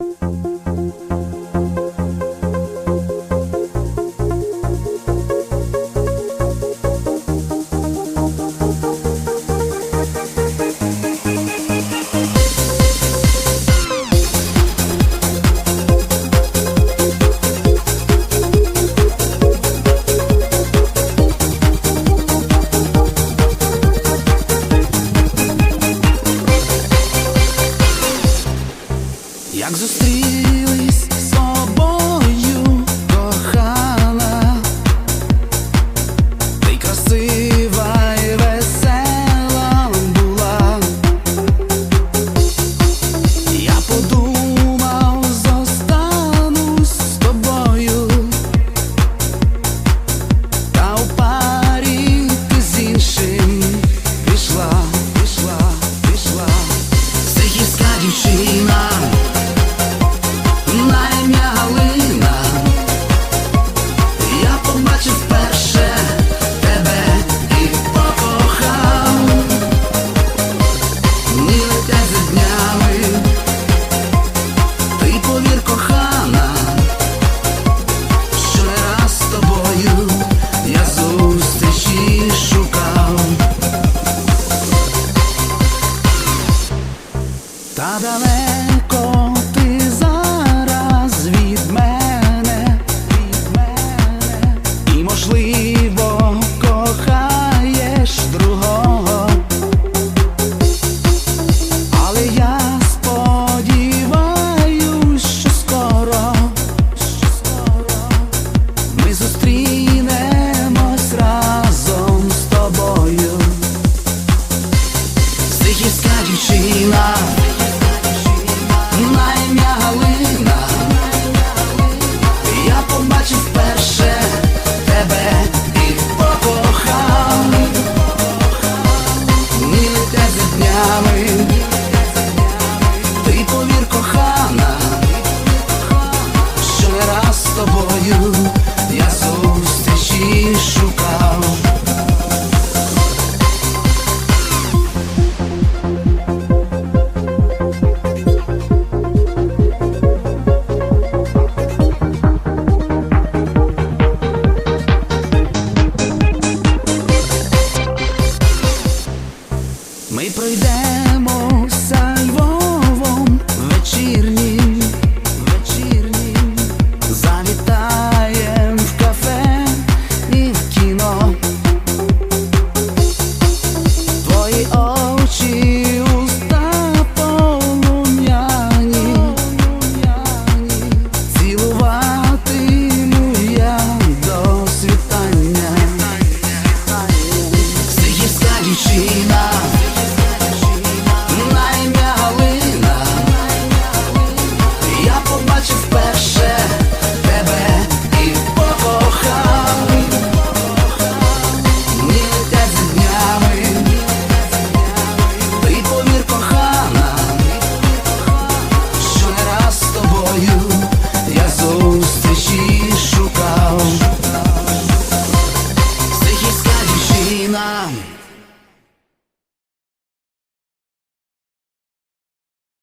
Música зустрілись Та далеко Стихівська дівчина. На ім'я Галина. Я побачив вперше тебе і покохав. Летять за днями. Ти повір, кохана Що не раз з тобою Ми пройдемося Львовом вечірнім, вечірнім, завітаєм в кафе і в кіно. Твої очі, уста полум'яні, цілуватиму я до світання. Сихівська дівчина